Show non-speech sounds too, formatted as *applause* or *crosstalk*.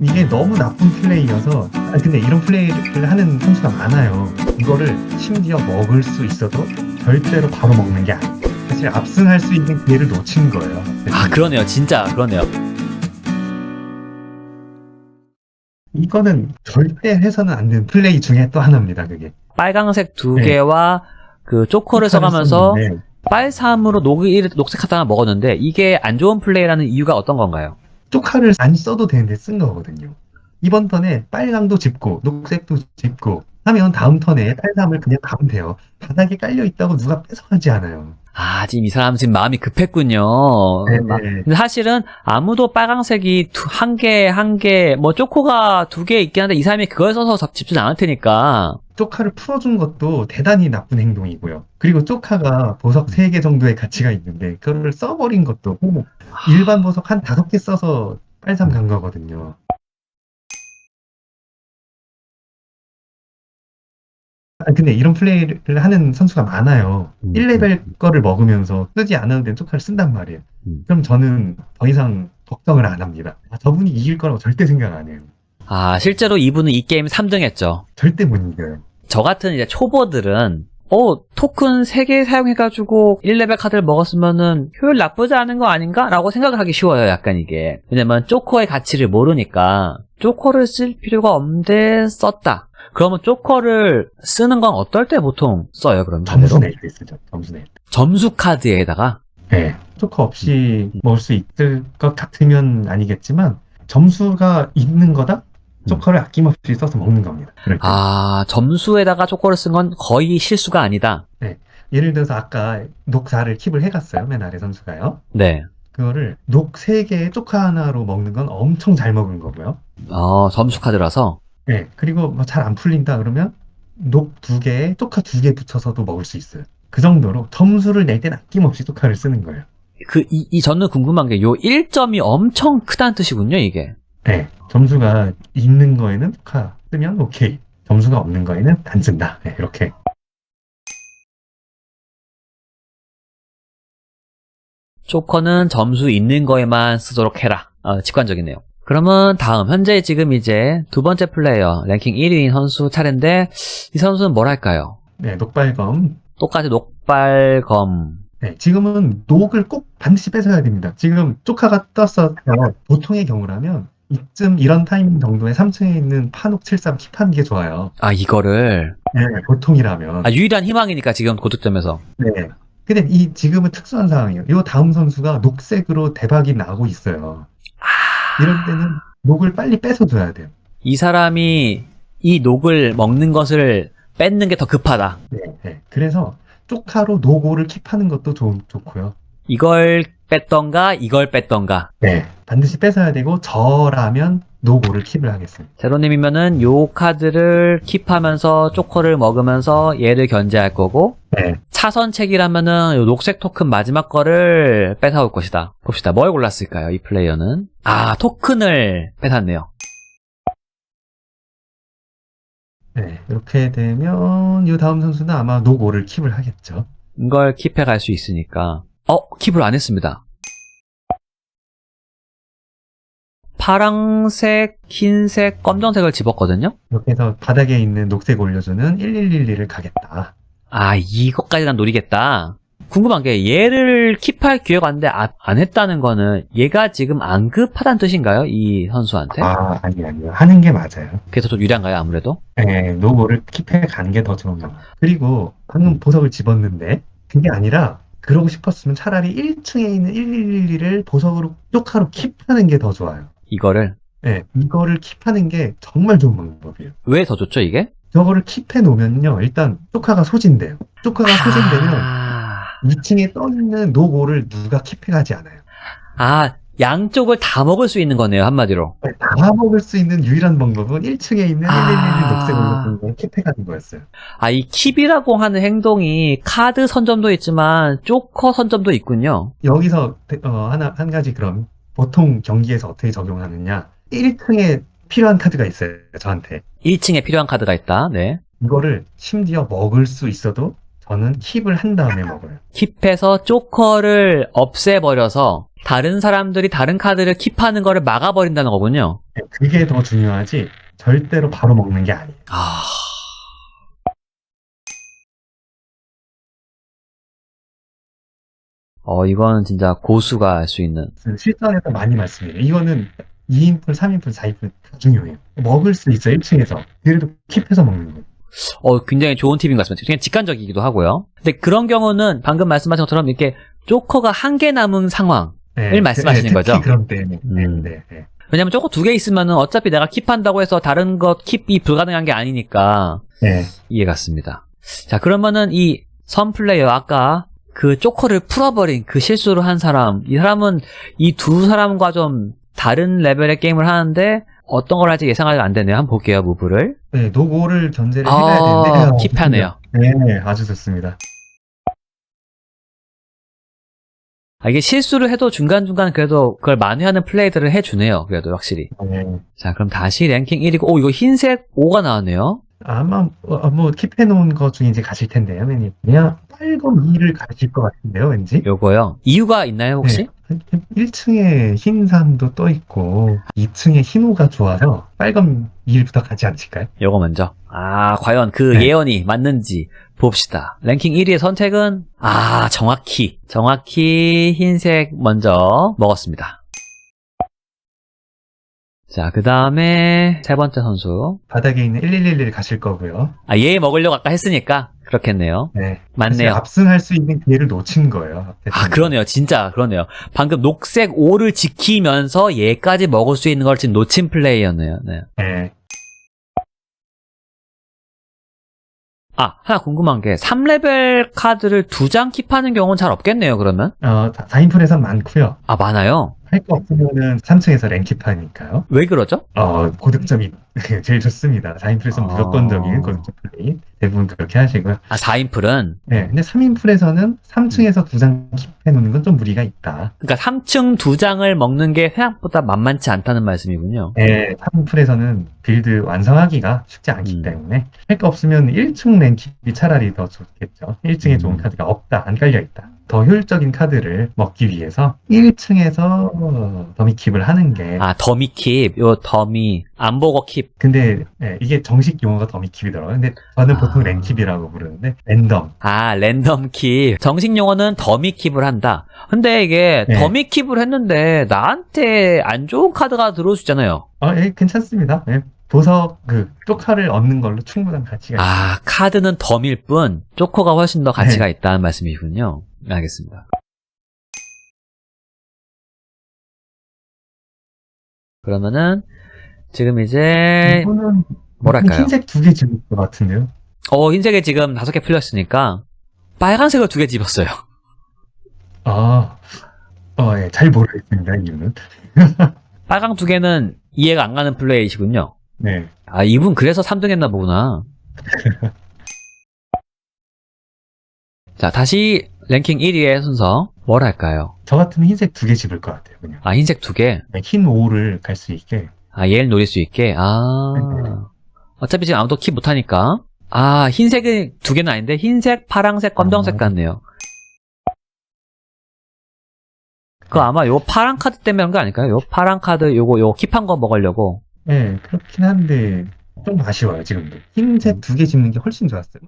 이게 너무 나쁜 플레이여서 아 근데 이런 플레이를 하는 선수가 많아요. 이거를 심지어 먹을 수 있어도 절대로 바로 먹는 게 아니에요. 사실 압승할 수 있는 기회를 놓친 거예요. 아 그러네요 진짜 그러네요 이거는 절대 해서는 안 되는 플레이 중에 또 하나입니다. 그게 빨강색 두 네. 개와 그 초코를 써가면서 썼는데 빨삼으로 녹, 녹색 하나 먹었는데 이게 안 좋은 플레이라는 이유가 어떤 건가요? 쪽칼을 안 써도 되는데 쓴 거거든요. 이번 턴에 빨강도 짚고 녹색도 짚고 하면 다음 턴에 빨삼을 그냥 가면 돼요. 바닥에 깔려 있다고 누가 뺏어가지 않아요. 아 지금 이 사람 지금 마음이 급했군요 네, 마- 네. 사실은 아무도 빨강색이 두- 한 개, 한 개, 뭐 초코가 두 개 있긴 한데 이 사람이 그걸 써서 접- 집진 않을 테니까. 쪽카를 풀어준 것도 대단히 나쁜 행동이고요. 그리고 쪽카가 보석 3개 정도의 가치가 있는데 그거를 써버린 것도 일반 보석 한 5개 써서 빨삼 간 거거든요. 근데 이런 플레이를 하는 선수가 많아요. 음, 1레벨 거를 먹으면서 쓰지 않아도 되는 쪽카를 쓴단 말이에요. 음. 그럼 저는 더 이상 걱정을 안 합니다. 아, 저분이 이길 거라고 절대 생각 안 해요. 아, 실제로 이분은 이 게임 3등 했죠. 절대 못 이겨요. 저 같은 이제 초보들은, 어, 토큰 3개 사용해가지고 1레벨 카드를 먹었으면은 효율 나쁘지 않은 거 아닌가? 라고 생각을 하기 쉬워요, 약간 이게. 왜냐면 쪼코의 가치를 모르니까, 쪼코를 쓸 필요가 없는데 썼다. 그러면 쪼코를 쓰는 건 어떨 때 보통 써요, 그럼? 점수 반대로? 낼때 쓰죠. 점수 낼 때. 점수 카드에다가? 네. 초코 없이 먹을 수 있을 것 같으면 아니겠지만 점수가 있는 거다? 초코를 아낌없이 써서 먹는 겁니다. 그럴 때. 아, 점수에다가 초코를 쓴 건 거의 실수가 아니다. 예를 들어서 아까 녹 4를 킵을 해갔어요. 맨 아래 선수가요. 네. 그거를 녹 3개에 초코 하나로 먹는 건 엄청 잘 먹은 거고요. 어, 점수 카드라서. 네. 그리고 뭐 잘 안 풀린다 그러면 녹 2개에 초카 2개 붙여서도 먹을 수 있어요. 그 정도로 점수를 낼땐 아낌없이 초카를 쓰는 거예요. 그, 이, 이 저는 궁금한 게 요 1점이 엄청 크다는 뜻이군요, 이게. 네. 점수가 있는 거에는 초카 쓰면 오케이. 점수가 없는 거에는 안 쓴다. 네, 이렇게. 조커는 점수 있는 거에만 쓰도록 해라. 어, 직관적이네요. 그러면 다음, 현재 지금 이제 두 번째 플레이어, 랭킹 1위인 선수 차례인데, 이 선수는 뭐랄까요? 네, 녹발검. 똑같이 녹발검. 네, 지금은 녹을 꼭 반드시 뺏어야 됩니다. 지금 쪼카가 떴어요. 보통의 경우라면 이쯤 이런 타이밍 정도에 3층에 있는 파녹 73 킵하는 게 좋아요. 아, 이거를. 네, 보통이라면. 아, 유일한 희망이니까 지금 고득점에서. 네. 근데 이 지금은 특수한 상황이에요. 이 다음 선수가 녹색으로 대박이 나고 있어요. 이럴 때는 녹을 빨리 뺏어줘야 돼요. 이 사람이 이 녹을 먹는 것을 뺏는 게 더 급하다. 네, 네. 그래서 쪼카로 노고를 킵하는 것도 좋, 좋고요. 이걸 뺐던가, 이걸 뺐던가. 네. 반드시 뺏어야 되고 저라면 노고를 킵을 하겠습니다. 제로님이면은 요 카드를 킵하면서 초코를 먹으면서 얘를 견제할 거고, 네. 차선책이라면은 요 녹색 토큰 마지막 거를 뺏어올 것이다. 봅시다. 뭘 골랐을까요, 이 플레이어는? 아, 토큰을 뺏었네요. 네, 이렇게 되면 이 다음 선수는 아마 노고를 킵을 하겠죠. 이걸 킵해 갈 수 있으니까. 어, 킵을 안 했습니다. 파랑색, 흰색, 검정색을 집었거든요? 이렇게 해서 바닥에 있는 녹색 올려주는 1111을 가겠다. 아, 이것까지 난 노리겠다. 궁금한 게 얘를 킵할 기회가 왔는데 아- 안 했다는 거는 얘가 지금 안 급하다는 뜻인가요? 이 선수한테? 아, 아니, 아니요. 하는 게 맞아요. 그래서 좀 유리한가요, 아무래도? 네, 노고를 킵해 가는 게더 좋은 거. 그리고 방금 보석을 집었는데 그게 아니라 그러고 싶었으면 차라리 1층에 있는 1111을 보석으로 쪽하로 킵하는 게 더 좋아요. 이거를 네, 이거를 킵하는 게 정말 좋은 방법이에요. 왜 더 좋죠, 이게? 저거를 킵해 놓으면요, 일단 쪽하가 소진돼요. 소진되면 아, 2층에 떠 있는 노고를 누가 킵해 가지 않아요. 아, 양쪽을 다 먹을 수 있는 거네요, 한마디로. 다 먹을 수 있는 유일한 방법은 1층에 있는 111 아. 녹색 올려놓은 킵해 가는 거였어요. 아, 이 킵이라고 하는 행동이 카드 선점도 있지만 조커 선점도 있군요. 여기서 대- 어, 하나 한 가지 그럼 보통 경기에서 어떻게 적용하느냐? 1층에 필요한 카드가 있어요. 저한테 1층에 필요한 카드가 있다. 네. 이거를 심지어 먹을 수 있어도 저는 킵을 한 다음에 먹어요. 킵해서 조커를 없애버려서 다른 사람들이 다른 카드를 킵하는 거를 막아버린다는 거군요. 네, 그게 더 중요하지 절대로 바로 먹는 게 아니에요. 아. 어, 이건 진짜 고수가 할수 있는. 실전에서 많이 말씀드려요. 이거는 2인풀, 3인풀, 4인풀 다 중요해요. 먹을 수 있어요, 1층에서. 그래도 킵해서 먹는 거예요. 어, 굉장히 좋은 팁인 것 같습니다. 그냥 직관적이기도 하고요. 근데 그런 경우는 방금 말씀하신 것처럼 이렇게 조커가 한 개 남은 상황. 네, 를 말씀하시는 네, 거죠? 그런 때는. 네, 음. 네, 네. 왜냐면 조커 두 개 있으면은 어차피 내가 킵한다고 해서 다른 것 킵이 불가능한 게 아니니까 네. 이해 갔습니다. 자, 그러면은 이 선 플레이어 아까 그 조커를 풀어버린 그 실수를 한 사람 이 사람은 이 두 사람과 좀 다른 레벨의 게임을 하는데 어떤 걸 할지 예상하지 안 되네요. 한번 볼게요, 무브를. 네, 노고를 견제를 아, 해야 아, 되는데. 킵하네요. 네, 아주 좋습니다. 아, 이게 실수를 해도 중간중간 그래도 그걸 만회하는 플레이들을 해주네요. 그래도 확실히. 네. 자, 그럼 다시 랭킹 1위고, 오, 이거 흰색 5가 나왔네요. 아마, 어, 뭐, 킵해놓은 것 중에 이제 가실 텐데요, 매니. 802를 가실 것 같은데요, 왠지. 요거요. 이유가 있나요, 네, 혹시? 네. 1층에 흰 산도 떠 있고 2층에 흰호가 좋아서, 빨간 위부터 가지 않으실까요? 요거 먼저. 아, 과연 그 네. 예언이 맞는지 봅시다. 랭킹 1위의 선택은 아, 정확히 정확히 흰색 먼저 먹었습니다. 자, 그 다음에 세 번째 선수. 바닥에 있는 1111 가실 거고요. 아, 얘 먹으려고 아까 했으니까, 그렇겠네요. 네. 맞네요. 압승할 수 있는 기회를 놓친 거예요. 아, 그러네요. 진짜, 그러네요. 방금 녹색 5를 지키면서 얘까지 먹을 수 있는 걸 지금 놓친 플레이였네요. 네. 네. 아, 하나 궁금한 게, 3레벨 카드를 두 장 킵하는 경우는 잘 없겠네요, 그러면? 어, 4인풀에선 많고요. 아, 많아요? 할 거 없으면은 3층에서 랭킵하니까요. 왜 그러죠? 어, 고득점이 *laughs* 제일 좋습니다. 4인풀에서 아. 무조건적인 고득점 플레이. 대부분 그렇게 하시고요. 아, 4인풀은? 네. 근데 3인풀에서는 3층에서 두 장 킵해놓는 건 좀 무리가 있다. 그러니까 3층 두 장을 먹는 게 생각보다 만만치 않다는 말씀이군요. 네. 3인풀에서는 빌드 완성하기가 쉽지 않기 음. 때문에 할 거 없으면 1층 랭킵이 차라리 더 좋겠죠. 1층에 음. 좋은 카드가 없다, 안 깔려있다. 더 효율적인 카드를 먹기 위해서 1층에서 더미 킵을 하는 게 아, 더미 킵, 요 더미, 안 보고 킵. 근데 예, 이게 정식 용어가 더미킵이더라고요. 근데 저는 아. 보통 랭킵이라고 부르는데 랜덤. 아, 랜덤 킵. 정식 용어는 더미 킵을 한다. 근데 이게 네. 더미 킵을 했는데 나한테 안 좋은 카드가 들어올 수 있잖아요. 아, 예, 괜찮습니다. 예, 보석 그 쪼카를 얻는 걸로 충분한 가치가 있어요. 아, 카드는 덤일 뿐, 조커가 훨씬 더 가치가 있다는 말씀이군요. 알겠습니다. 그러면은, 지금 이제, 이거는 뭐랄까요? 흰색 두 개 집을 것 같은데요. 어, 흰색에 지금 다섯 개 풀렸으니까, 빨간색을 두 개 집었어요. 아, 어, 예, 잘 모르겠습니다. 이유는. *laughs* 빨강 두 개는 이해가 안 가는 플레이시군요. 네. 아, 이분 그래서 3등 했나 보구나. *laughs* 자, 다시 랭킹 1위의 순서. 뭘 할까요? 저 같으면 흰색 두 개 집을 것 같아요. 그냥 아, 흰색 두 개. 네, 흰 5를 갈 수 있게. 아, 얘를 노릴 수 있게. 아. 어차피 지금 아무도 킵 못하니까. 아, 흰색이 두 개는 아닌데, 흰색, 파랑색, 검정색 아. 같네요. 그거 아마 요 파랑 카드 때문에 한 거 아닐까요? 요 파랑 카드 요거, 요 킵한 거 먹으려고. 네, 그렇긴 한데 좀 아쉬워요, 지금도. 흰색 두 개 집는 게 훨씬 좋았어요.